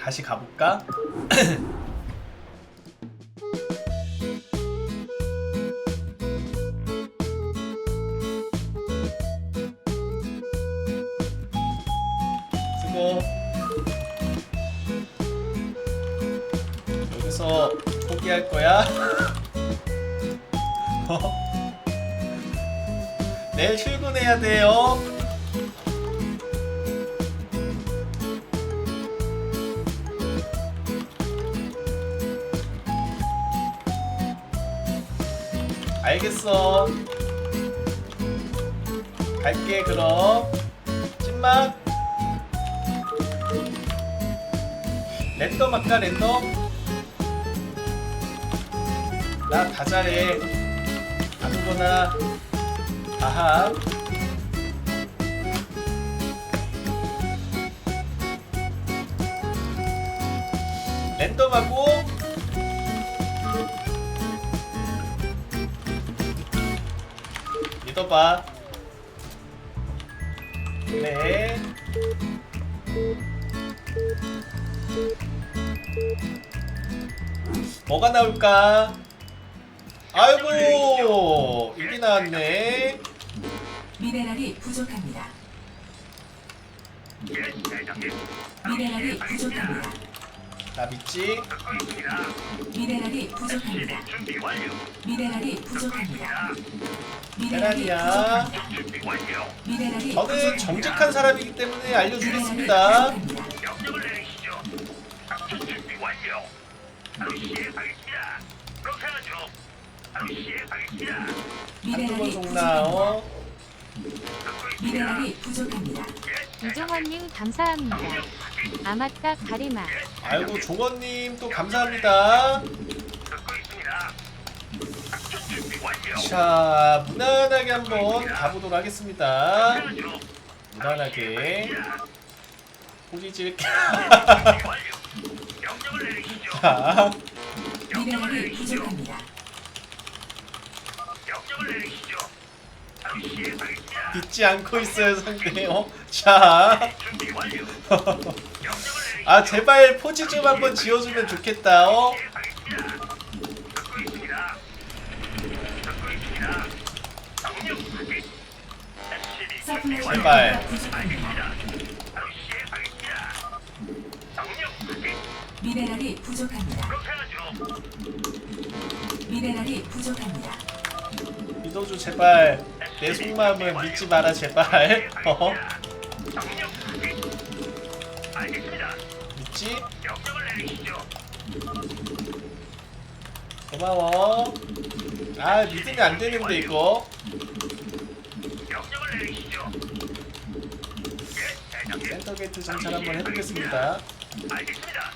다시 가볼까? 아하. 랜덤하고 믿어봐. 그래. 뭐가 나올까? 아이고 이게 나왔네. 미네랄이 부족합니다. 미네랄이 부족합니다. 나 믿지? 미네랄이 부족합니다. 준비 완료. 미네랄이 부족합니다. 미네랄이야. 준비 완료. 미네랄이 저는 부족합니다. 정직한 사람이기 때문에 미네랄이 알려주겠습니다. 부족합니다. 명령을 내리시죠. 작전 준비 완료. 바로 시행하겠습니다. 그렇게 하죠. 바로 시행하겠습니다. 한두 미네랄이 속나 부족합니다. 어? 미네랄이 부족합니다. 이종원님 감사합니다. 아마타 가리마 아이고 종원님 또 감사합니다. 자 무난하게 한번 가보도록 하겠습니다. 무난하게 꼬리 질게. 준비 완료. 명령을 내리시죠. 자, 미네랄이 부족합니다. 명령을 내리시죠. 바로 믿지 않고 있어요 상대요. 자. 명령을 내리시죠. 아 제발 포지 좀 한번 지어주면 좋겠다. 어? 제발. 미네랄이 부족합니다. 미네랄이 부족합니다. 믿어줘 제발. 내 속마음을 믿지 마라 제발. 어? 믿지? 고마워. 아 믿으면 안 되는데 이거. 센터 게이트 정찰 한번 해보겠습니다. 알겠습니다.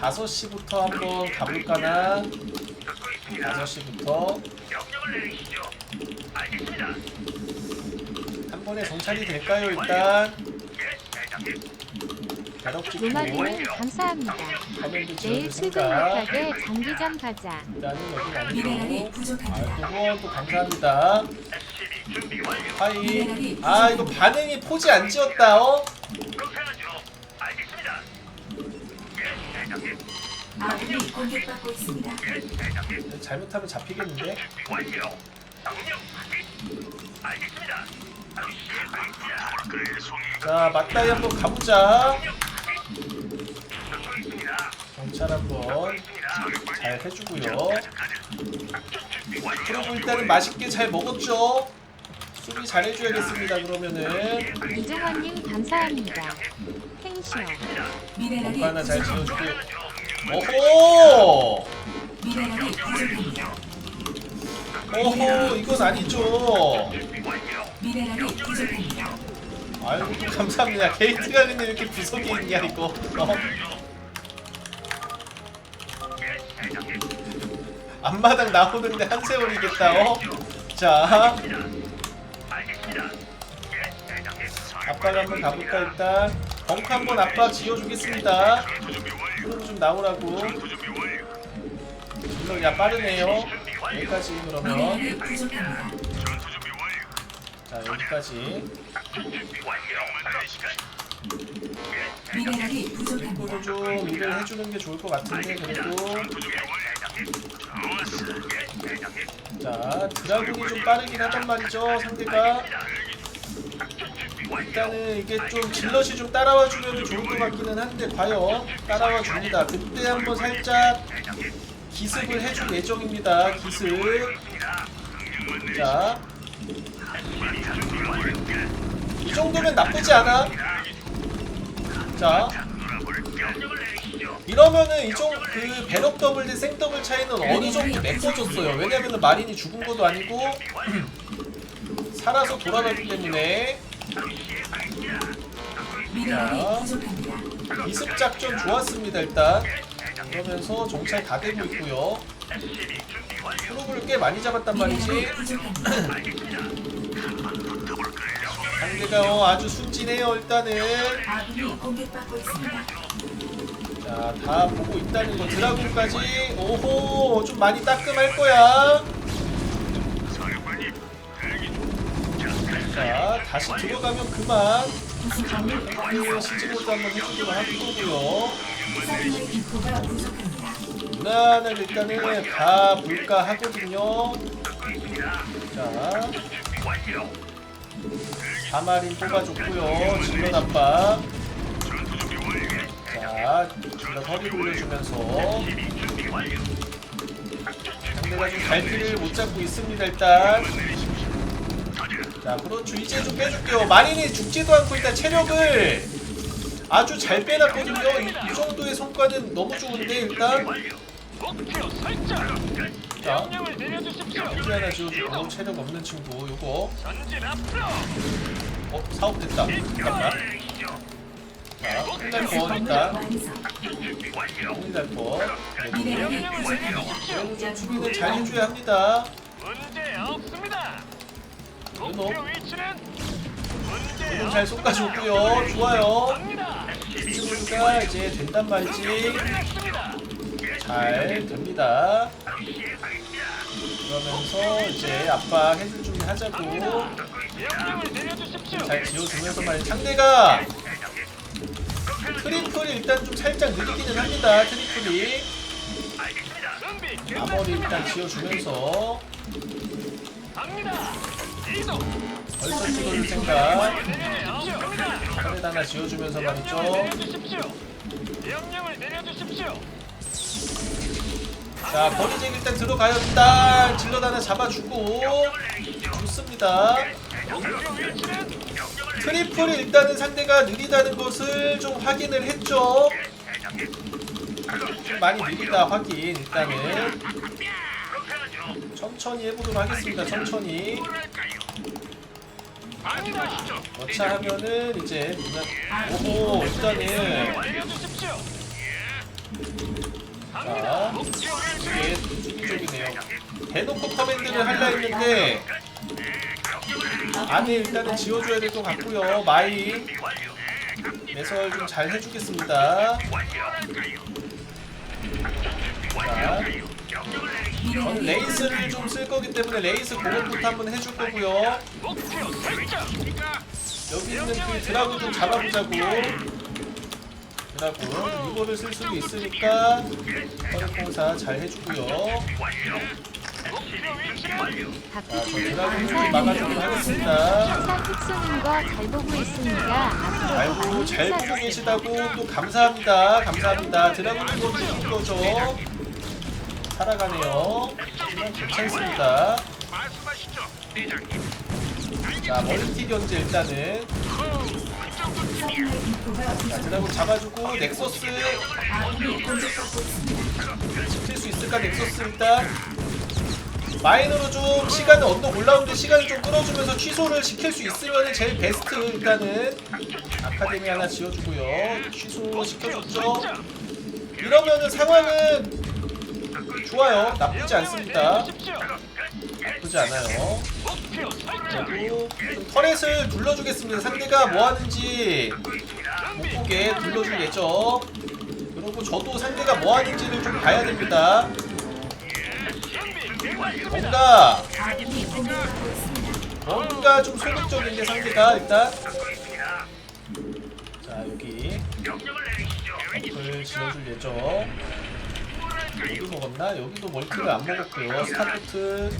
5시부터 한번 가볼까나? 듣고 있습니다. 5시부터 명령을 내리시죠. 알겠습니다. 한 번에 정찰이 될까요 일단? 예, 대장님. 찍고 로마드님 감사합니다. 화면도 내일 지어줄 출근 생각 못하게 장기전 가자. 일단은 미네랄이 아니고 부족합니다. 아 후원 또 감사합니다 SCV 준비 완료. 하이 아 이거 반응이 포지 안 지었다 어? 아군이 공격받고 있습니다. 잘못하면 잡히겠는데? 완료. 확인. 알겠습니다. 바로 시행하겠습니다. 그의 송이. 자 맞다이 한번 가보자. 듣고 있습니다. 정찰 한번 있습니다. 잘 해주고요. 그리고 일단은 맛있게 잘 먹었죠? 수비 잘 해줘야겠습니다 그러면은 이종원님 감사합니다. 미네랄이 벙커 하나 잘 부족합니다. 지어주고 오호! 오호 이건 아니죠. 아유 감사합니다 게이트가 근데 이렇게 구석에 있냐 이거 어? 앞마당 나오는데 한 세월이겠다 어? 자. 압박 한번 가볼까 일단 벙커 한번 압박 지어주겠습니다 프로 좀 나오라고. 분명 야 빠르네요 여기까지 그러면. 자 여기까지 미네랄이 부족합니다. 좀 일을 해주는 게 좋을 것 같은데 그래도 자 드라군이 좀 빠르긴 하단 말이죠 상대가 일단은 이게 좀 질럿이 좀 따라와 주면 좋을 것 같기는 한데 과연 따라와 줍니다. 그때 한번 살짝 기습을 해줄 예정입니다. 기습. 자. 이 정도면 나쁘지 않아. 자. 이러면은 이정 그 배럭 더블 대 생 더블 차이는 어느 정도 메꿔졌어요. 왜냐면은 마린이 죽은 것도 아니고 살아서 돌아가기 때문에 미네랄이 자. 부족합니다. 기습 작전 좋았습니다 일단. 그러면서 정찰 다 되고 있고요. 프로브를 꽤 많이 잡았단 말이지. 미네랄이 부족합니다. 상대가 어, 아주 순진해요 일단은. 아군이 공격받고 있습니다. 자, 다 보고 있다는 거. 드라군까지. 오호, 좀 많이 따끔할 거야. 자, 다시 들어가면 그만. 그 시즈모드 한번 해주기로 할 거고요. 기포가 부족합니다. 무난하게 일단은 다 볼까 하거든요. 자, 사마린 뽑아줬고요. 질러 압박. 자, 질러 허리 돌려주면서 상대가 좀 갈피를 못 잡고 있습니다 일단. 자, 그렇죠. 이제 좀 빼줄게요. 마린이 죽지도 않고 일단 체력을 아주 잘 빼놨거든요. 이, 이 정도의 성과는 너무 좋은데 일단. 자. 여기 하나 지워주고 체력 없는 친구 요거. 어 사업 됐다 잠깐만 자 건물 일단. 내려주십시오. 좀 수비는 잘 해줘야 합니다 문제 없습니다. 목표 위치는 문제 은호 잘 쏟아줬고요 좋아요 없습니다. 스무가 이제 된단 말이지. 잘 됩니다 그러면서 이제 압박 해줄 준비 하자고 명령을 내려주십시오. 잘 지어주면서 말이 상대가 트리플이 일단 좀 살짝 느리기는 합니다 트리플이 준비 아머리 일단 끝났습니다. 지어주면서 갑니다. 벌써 찍어줄 생각. 털에 하나 지어주면서 말이죠. 자 버리잭 일단 들어가요. 일단 질러 하나 잡아주고. 좋습니다. 트리플이 일단은 상대가 느리다는 것을 좀 확인을 했죠. 좀 많이 느리다 확인 일단은. 천천히 해보도록 하겠습니다 천천히 갑니다. 여차 하면은 이제 오호 일단은. 자 이게 수비적이네요 대놓고 커맨드를 하려 했는데 안에 일단은 지워줘야 될 것 같고요 마이 매설 좀 잘 해주겠습니다 자 저는 레이스를 좀 쓸 거기 때문에 레이스 공업부터 한번 해줄 거고요. 여기 있는 그 드라군 좀 잡아보자고 드라군 이거를 쓸 수도 있으니까 허리공사 잘 해주고요 자, 저 드라군 좀 막아주도록. 하겠습니다 거잘 보고 있습니다. 앞으로도 아이고 잘 보고. 계시다고 또 감사합니다 감사합니다 드라군 이거 죽은 거죠 살아가네요 하지만 괜찮습니다. 자 멀티 견제 일단은 자. 드라군 잡아주고 넥서스. 지킬 수 있을까 넥서스 일단 마인으로 좀 시간을 언덕 올라오는데 시간을 좀 끌어주면서 취소를 시킬 수 있으면 제일 베스트 일단은 아카데미 하나 지어주고요 취소 시켜줬죠 이러면은 상황은 좋아요 나쁘지 않습니다. 나쁘지 않아요. 그리고 좀 터렛을 둘러주겠습니다 상대가 뭐하는지 못 보게 둘러줄 예정 그리고 저도 상대가 뭐하는지를 좀 봐야 됩니다. 뭔가. 뭔가 좀 소극적인데 상대가 일단. 자 여기. 을 지어줄 예정 여기 먹었나? 여기도 멀티를 안 먹었고요 스타포트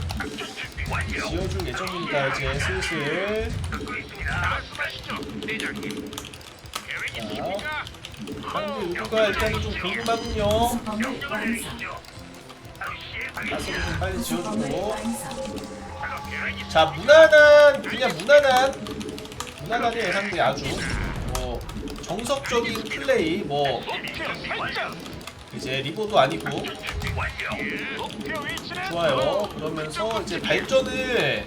완료. 지어줄 예정입니다 이제 슬슬 자? 상대 의도가 일단은 좀 궁금하군요 가스를. 좀 빨리 지어주고. 자 무난한 그냥 무난한 무난하게 상대 아주 뭐 정석적인 플레이 뭐 이제 리버도 아니고. 좋아요. 그러면서 이제 발전을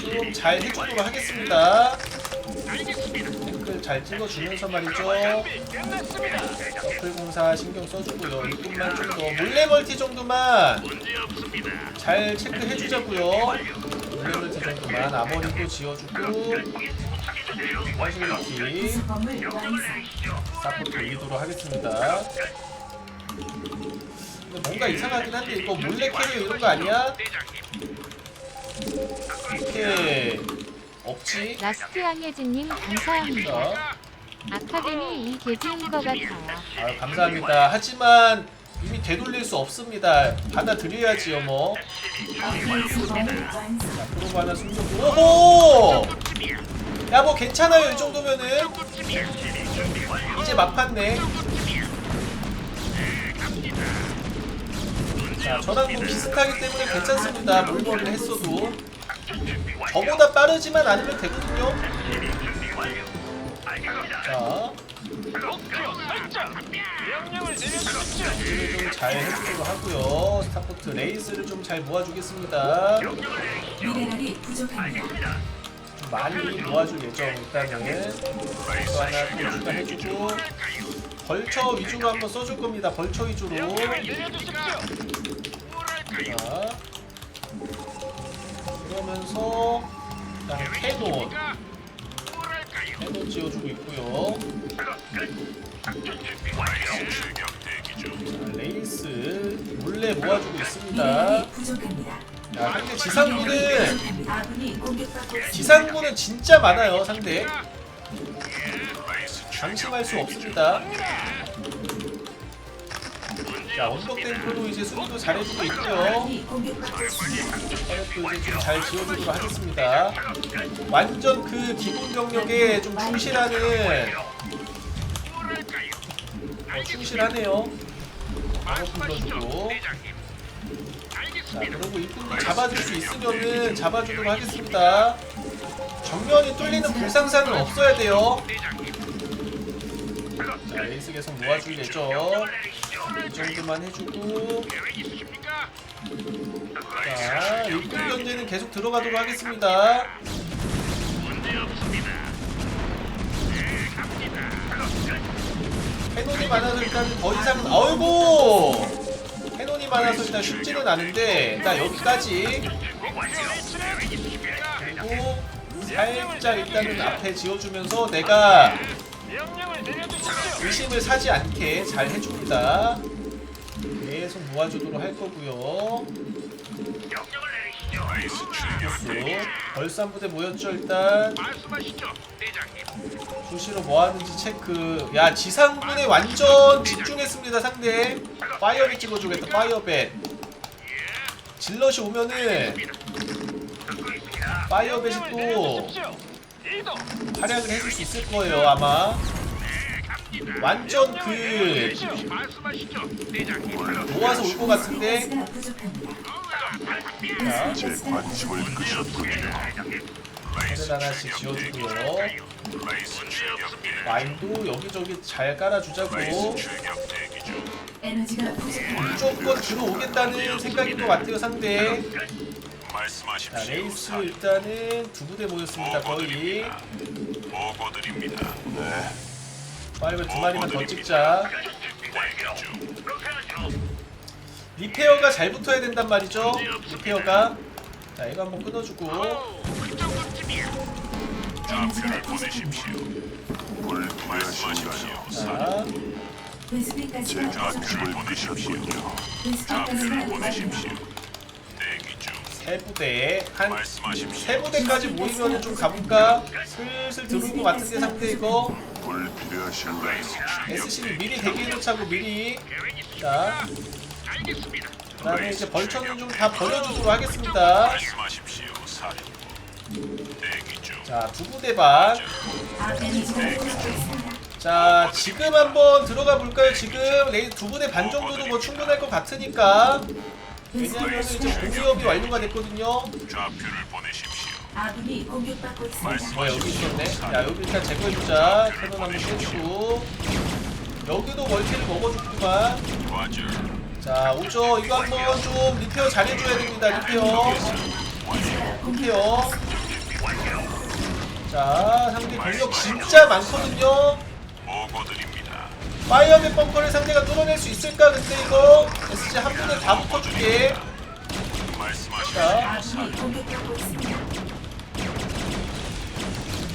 좀 잘 해주도록 하겠습니다. 탱크 잘 찍어주면서 말이죠. 서플 공사 신경 써주고요. 일꾼만 좀 더 몰래 멀티 정도만 잘 체크해주자고요. 몰래 멀티 정도만 아머리도 지어주고. 구성범을 완성. 사포트 올리도록 하겠습니다 근데 뭔가 이상하긴 한데 이거 몰래 캐리어 이런 거 아니야? 이렇게 없지? 라스트 양혜진님 감사합니다. 자, 아카데미 이 개지인 것 같아요. 아유, 감사합니다. 하지만 이미 되돌릴 수 없습니다. 받아들여야지요 뭐. 자, 프로브 하나 숨겨고 오호! 야 뭐 괜찮아요 이 정도면은 이제 막판네 자 저랑 뭐 비슷하기 때문에 괜찮습니다. 몰머리를 했어도. 저보다 빠르지만 않으면 되거든요. 자. 준비를 좀잘 해주도록 하고요. 스타포트 레이스를 좀 잘 모아주겠습니다. 미네랄이 부족합니다. 좀 많이 모아줄 예정 일단은 또 하나 또 추가해주고 벌처 위주로 한번 써줄 겁니다. 벌처 위주로. 자 그러면서 그다음 캐논 캐논 지어주고 있고요. 자, 레이스 몰래 모아주고 있습니다. 부족합니다. 자 상대 지상군은 아군이 공격받고 있습니다. 지상군은 진짜 많아요 상대 방심할 수 없습니다. 자 언덕 탱크로 이제 수비도 잘해주고 있습니다. 터렛도 이제 좀 잘 지어주도록 하겠습니다. 완전 그 기본 병력에 좀 충실하는 어, 충실하네요. 방어 불러주고 자 그리고 일꾼도 잡아줄 수 있으면은 잡아주도록 하겠습니다. 정면이 뚫리는 불상사는 없어야 돼요 자 레이스 계속 예정 이 정도만 해주고. 자 일꾼 견제는 계속 들어가도록 하겠습니다. 캐논이 많아서 일단 더 이상은 어이구 캐논이 많아서 일단 쉽지는 않은데 일단 여기까지. 그리고 살짝 일단은 앞에 지어주면서 내가 의심을 사지 않게 잘 해줍니다 계속 모아주도록 할 거고요 벌써 한 부대 모였죠 일단 말씀하시죠, 대장님. 수시로 뭐 하는지 체크. 야 지상군에 완전 집중했습니다 상대. 파이어벳 찍어주겠다 파이어벳. 질럿이 오면은 파이어벳이 또 활약을 해줄 수 있을 거예요 아마. 완전 그. 모아서 올 것 같은데. 자, 제 관심을 하늘 하나씩 지어주고요. 마인도 여기저기 잘 깔아주자고. 에너지가 부족합니다. 무조건 들어오겠다는 생각인 것 같아요 상대. 자 레이스 일단은 두 부대 모였습니다 거의. 보고드립니다. 파이브 두 마리만 더 찍자. 리페어가 잘 붙어야 된단 말이죠. 리페어가. 자 이거 한번 끊어주고. 자 좌측을 부족합니다. 보내십시오. 가스가 보내십시오. 세 부대 한 말씀하십시오. 세 부대까지 모이면은 좀 가볼까? 슬슬 들어올 것 같은데 불필요하신가요? SC를 미리 대기해놓자고 미리 자. 그다음에 이제 벌처는 좀 다 버려주도록 하겠습니다. 자 두 부대 반 자 지금 한번 들어가 볼까요? 지금 레이 두 부대 반 정도도 뭐 충분할 것 같으니까 왜냐하면 이제 공기업이 완료가 됐거든요. 좌표를 보내십시오. 아군이 공격받고 있습니다. 뭐 여기 있었네. 야 여기 일단 제거해주자. 캐논 한번 빼주고 여기도 멀티를 먹어줬구만. 과절. 자 오죠. 이거 한번 좀 리페어 잘해줘야 됩니다. 리페어. 리페어. 자 상대 공격 진짜 많거든요. 보고드립니다. 파이어맨 벙커를 상대가 뚫어낼 수 있을까? 근데 이거 SG 한 분에 다 붙어줄게. 자.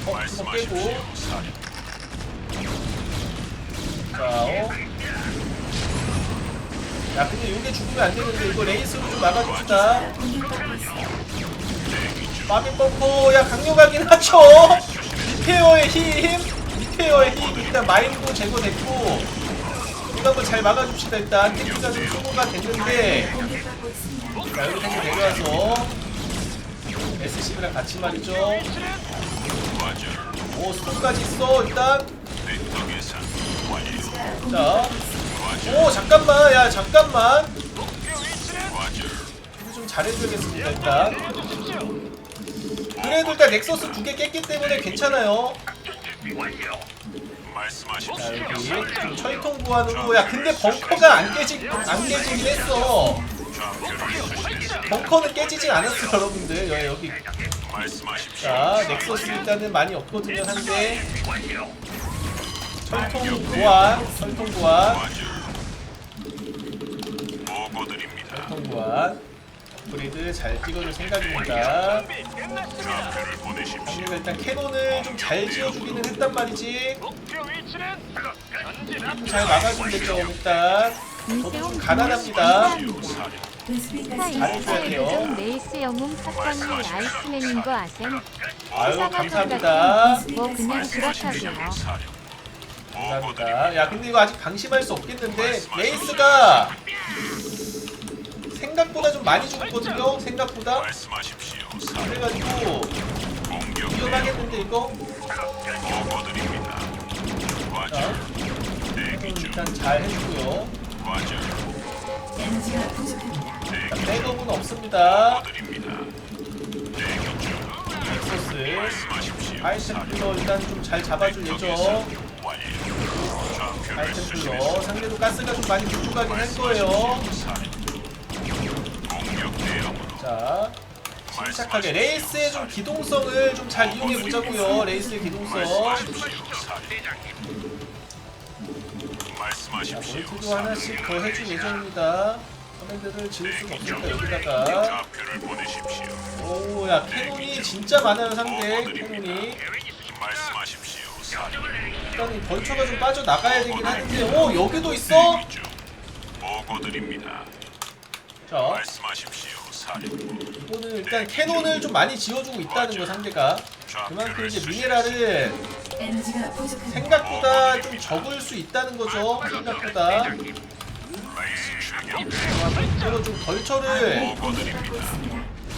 어. 빼고. 사령. 자, 어. 야, 근데 이게 죽으면 안 되는데 이거 레이스로 좀 막아줍시다. 파밍 벙커, 야 강력하긴 하죠. 리페어의 힘, 리페어의 힘. 일단 마인도 제거됐고. 이거 한번 잘 막아줍시다. 일단 탱크가 좀 소모가 됐는데. 자, 여기 탱크 내려와서 SCV랑 같이 말이죠. 오, 스톱까지 있어. 일단. 벡터 계산 완료. 자, 과절. 오 잠깐만, 야 잠깐만. 좀 잘해줘야겠습니다 일단. 그래도 일단 넥서스 두 개 깼기 때문에 괜찮아요. 완료. 말씀하십시오. 철통 보안으로 야 근데 벙커가 안 깨지 안 깨지긴 했어. 벙커는 깨지진 않았어 여러분들 여- 여기. 자 넥서스 일단은 많이 없거든요 한데. 철통 보안 철통 보안 과절. 보고 드립니다. 철통 보안 업그레이드 잘 찍어줄 생각입니다. 상대가 일단 캐논을 좀 잘 지어주기는 했단 말이지. 잘 막아주면 되죠 일단. 저도 좀 가난합니다. 잘해줘야 돼요. 레이스 영웅 탑방이 아이스맨인 거 아셈? 아유 감사합니다. 뭐 그냥 그렇다고요. 감사합니다. 야 근데 이거 아직 방심할 수 없겠는데 레이스가 생각보다 좀 많이 죽었거든요. 생각보다. 그래가지고 위험하겠는데 이거. 자, 중. 일단 잘 해주고요. 자, 백업은 없습니다. 엑소스. 아이템 플러 일단 좀 잘 잡아줄 예정. 아이템 플러. 상대도 가스가 좀 많이 부족하긴 할 거예요. 자, 침착하게 레이스의 좀 기동성을 좀 잘 이용해 보자고요. 레이스의 기동성. 자. 멀티도 하나씩 더 해줄 예정입니다. 커맨드를 지을 수가 없으니까 여기다가 좌표를 보내십시오. 오, 야 캐논이 진짜 많아요 상대 캐논이. 말씀하십시오. 사령. 일단 이 벌처가 좀 빠져 나가야 되긴 하는데, 오 여기도 있어. 보고드립니다. 자, 말씀하십시오. 이거는 일단 캐논을 좀 많이 지어주고 있다는 거 상대가. 그만큼 이제 미네랄을. 생각보다 좀 적을 수 있다는 거죠. 생각보다. 이거 좀 벌처를.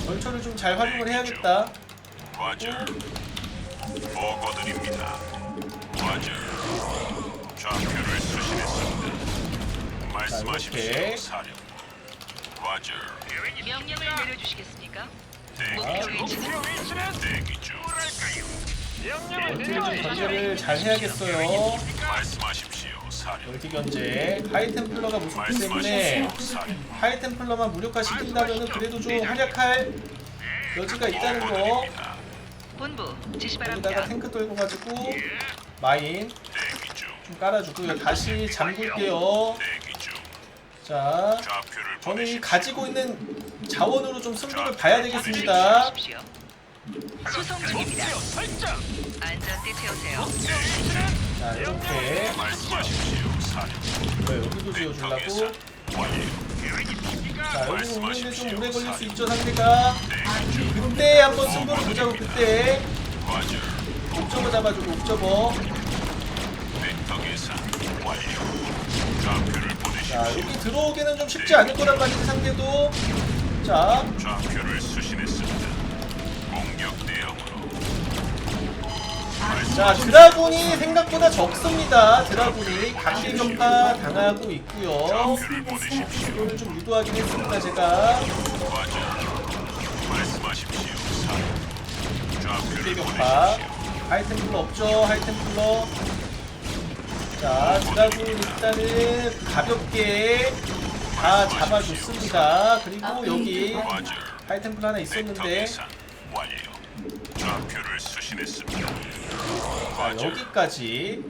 벌처를 좀 잘 활용을 해야겠다. 과절. 보고드립니다. 좌표를 수신했습니다. 말씀하십시오. 사령부. 과절. 명령을 내려주시겠습니까? 대기 목표 중. 위치는 대기 중. 멀티를 좀 견제를 잘 해야겠어요. 말씀하십시오. 멀티 견제. 하이템플러가 무섭기 때문에 말씀하십시오. 하이템플러만 무력화 시킨다면 그래도 좀 활약할 여지가 있다는 거. 보고드립니다. 본부 지시 여기다가 바랍니다. 탱크 돌고 가지고 마인 대기 중. 좀 깔아주고요. 다시 잠글게요. 대기 중. 자, 좌표를 저는 이. 가지고 있는 자원으로 좀 승부를 봐야 되겠습니다. 주십시오. 수송 중입니다. 안전띠 채우세요. 자, 이렇게 말씀하십시오. 네, 여기도 지어주려고. 자 여기서 오는데 좀 오래 걸릴 수 있죠 상대가 그때 한번 승부를 보자고 그때 과절. 옵저버 잡아주고 옵저버 벡터 계산 완료. 좌표를 자. 여기 들어오기는 좀 쉽지 않을 거란 말이지 상대도 자 좌표를 수신했습니다. 공격 대응으로 자 드라군이 생각보다 적습니다 드라군이 각계 격파 당하고 있고요 좌표를 보내십시오. 이거를 좀 유도하긴 했습니다 제가 과절. 말씀하십시오. 사령. 각계 좌표를 격파 보내십시오. 하이템플러 없죠 하이템플러 자 드라군 일단은 가볍게 다 잡아줬습니다 그리고 여기 과절. 하이템플러 하나 있었는데. 좌표를 수신했습니다. 자. 여기까지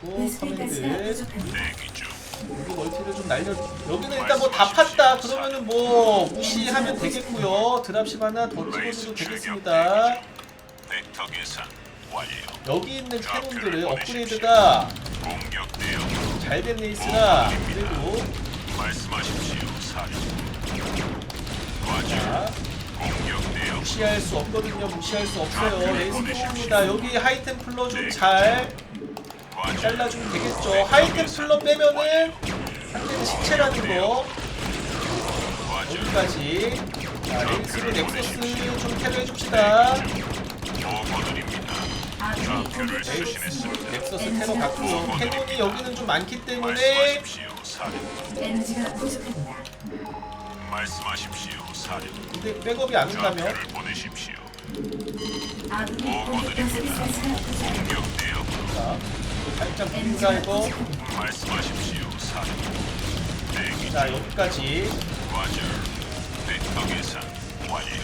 그리고 가스가 커맨드. 대기 중. 여기 멀티를 좀 날려 여기는 일단 뭐 다 팠다 그러면은 뭐 무시하면 되겠고요 드랍십 하나 더 찍어줘도 되겠습니다 벡터 계산 완료. 여기 있는 캐논들을 업그레이드가 공격 대응. 잘된 레이스라 그래도 말씀하십시오. 자. 무시할 수 없거든요. 무시할 수 없어요. 레이스 뽑습니다. 여기 하이템플러 좀잘 과절. 잘라주면 되겠죠. 하이템플러 빼면은 상대는 시체라는 거. 여기까지. 자 레이스로 넥서스 좀 테러해줍시다 좌표를. 넥서스 테러 갖고 캐논이 여기는 좀 많기 때문에 말씀하십시오. 사령. 에너지가 부족합니다. 말씀하십시오. 사령. 근데 백업이 안 온다면 좌표를 보내십시오. 아군이 공격받고 있습니다. 공격 대응. 자 살짝 부족합니다. 말씀하십시오. 사령. 대기 자 여기까지 과절. 벡터 계산 완료.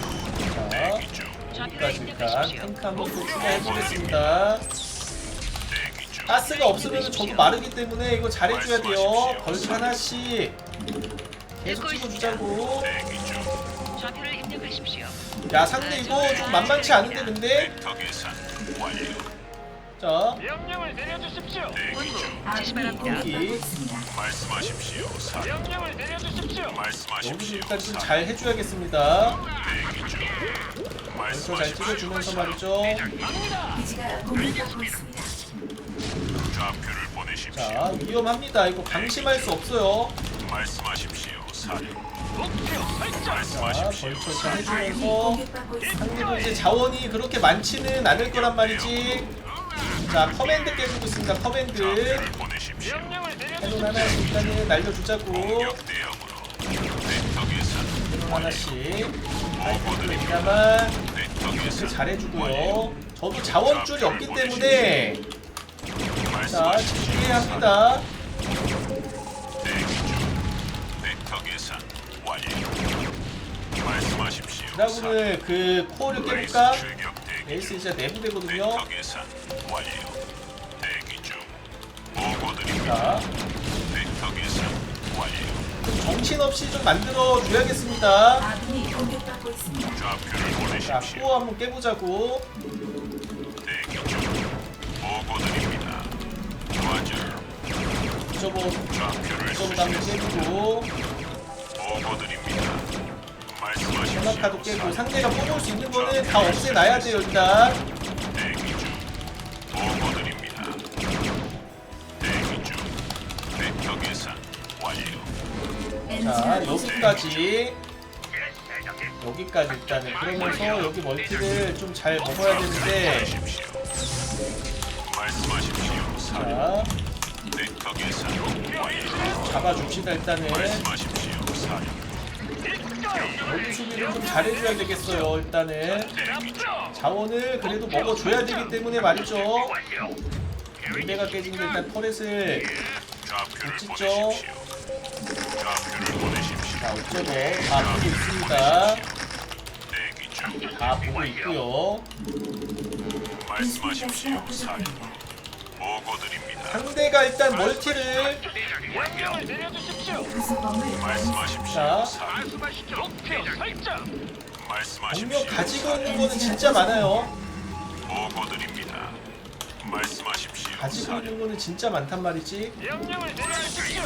자 대기 중. 여기까지 일단. 탱크 한번 또 중. 가스가 없으면 저도 마르기 때문에 이거 잘해줘야 돼요 벌써 하나씩 계속 찍어주자고. 좌표를 입력하십시오. 야 상대 이거 좀 만만치 않은데 근데. 자 명령을 내려주십시오. 본부 중. 지시 아군이 바랍니다. 공격받고 있습니다. 말씀하십시오. 사령. 명령을 내려주십시오. 여기서 말씀하십시오. 사령. 잘 해줘야겠습니다 대기 중. 벌써 잘 찍어주면서 말이죠 기지가 공격받고 있습니다. 좌표를 보내십시오. 자 위험합니다 이거 방심할 수 없어요 말씀하십시오. 사령. 목표 설정. 자 말씀하십시오. 벌써 잘 해주면서 공격받고 있습니다. 상대도 이제 자원이 그렇게 많지는 않을 거란 말이지 자 커맨드 깨주고 있습니다 커맨드 좌표를 보내십시오. 명령을 내려주십시오. 하나씩 일단은 날려주자고 공격 대응으로. 벡터 계산 캐논 하나씩 이렇게 계산 잘해주고요 저도 자원줄이 없기 때문에 자. 집중해야 합니다. 드라군을 그 코어를 깨볼까? 중. 진짜 내부되거든요. 자. 좀 정신없이 좀 만들어 줘야겠습니다 아군이 공격받고 있습니다. 좌표를 자. 코어 한번 깨보자고 대기 중. 보고 드립니다. 과절. 저거 좌표를 저거 한번. 말씀하십시오. 전화카도 깨고 상대가 뽑을 수 있는 거는 다 없애놔야 돼요 일단 자. 여기까지 여기까지 일단은 그러면서 여기 멀티를 좀 잘 먹어야 되는데. 자. 잡아줍시다 일단은. 여기 수비를 좀 잘해줘야 되겠어요 일단은. 자원을 그래도 먹어줘야 되기 때문에 말이죠. 무대가 깨진데 일단 터렛을 멋지죠? 자 어쩌고 다 보고 있습니다 중. 다 보고 있고요 말씀하십시오. 가스가 사령. 부족합니다. 보고 드립니다. 상대가 일단 멀티를 명령을 내려주십시오. 구성범을 말씀하십시오. 자. 사령. 말씀하시죠. 목표 설정. 말씀하십시오. 가지고 있는 거는 진짜 많아요 보고 드립니다. 말씀하십시오. 가지고 있는 거는 진짜 많단 말이지. 명령을 내려주십시오.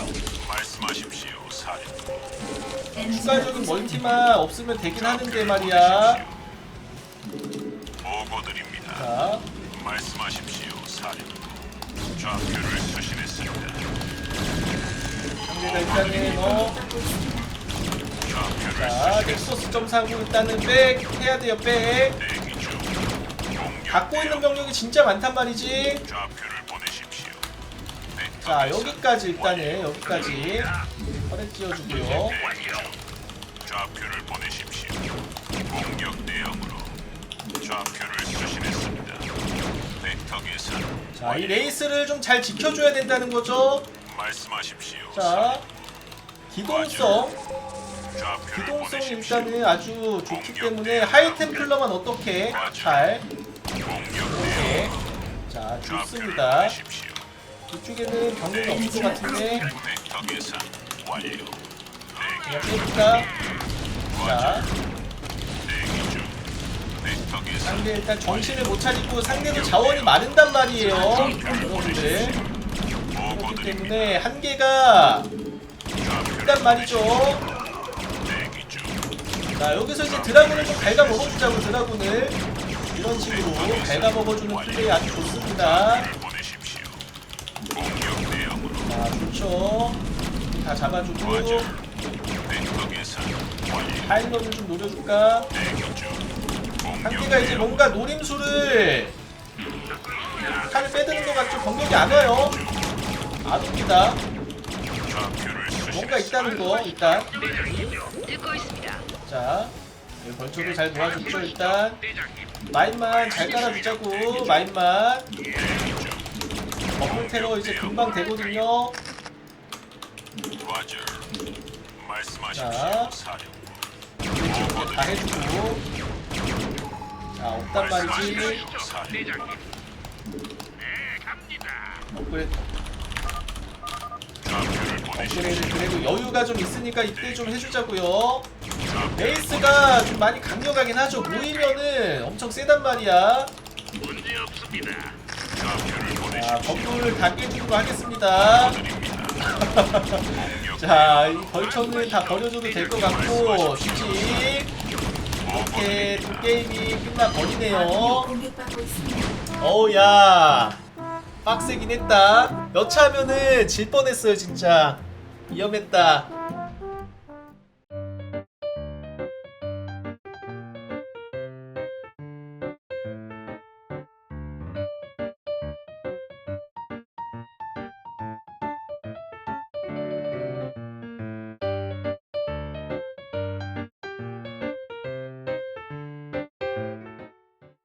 말씀하십시오, 사령부. 추가적인 멀티만 없으면 되긴 하는데 말이야. 보고드립니다. 자, 말씀하십시오, 사령부. 좌표를 수신했습니다. 상대가 어, 받고 있습니다. 좌표를 자 넥서스 점 사고 일단은 백 해야 돼요 백. 대기 중. 공격 갖고 있는 병력이 진짜 많단 말이지. 좌표를. 자 여기까지 일단은 여기까지 허렛 띄워주고요. 좌표를 보내십시오. 공격 대응으로 좌표를 수신했습니다. 벡터 계산. 자 이 레이스를 좀 잘 지켜줘야 된다는 거죠. 말씀하십시오. 자 기동성 좌표를 기동성 보내십시오. 일단은 아주 좋기 때문에 하이 템플러만 어떻게 잘 공격 이렇게 대응. 자 좌표를 좋습니다. 보내십시오. 이쪽에는 병력이 없을 것 같은데 빼니까 자. 상대 일단 정신을 못 차리고 상대도 자원이 많은단 말이에요 여러분들 그렇기. 때문에 한계가 있단 말이죠. 자 여기서 이제 드라군을 좀 갉아 먹어주자고 드라군을 이런 식으로 갉아 먹어주는 플레이 아주 좋습니다 자 좋죠 다 잡아주고. 타이머를 좀 노려줄까 한계가 이제. 뭔가 노림수를 칼을 빼드는 것 같죠 병력이 안 와요 안 옵니다 뭔가. 있다는 거 일단 듣고 있습니다. 자 벌초를 잘 모아줬죠 일단 마인만 잘 깔아주자고 마인만 버블 테러 이제 금방 되거든요. 자. 다 해주고 자 없단 말이지. 업그레이드. 그래도 여유가 좀 있으니까 이때 좀 해주자고요 레이스가 좀 많이 강력하긴 하죠 모이면은 엄청 세단 말이야 문제 없습니다. 자 보내십시오. 건물을 다 깨주기로 하겠습니다 자, 이 벌처는 다 버려줘도 될 것 같고, 휴지. 이렇게 두 게임이 끝나버리네요. 공격받고 있습니다. 어우, 야. 빡세긴 했다. 여차하면은 질 뻔했어요, 진짜. 위험했다.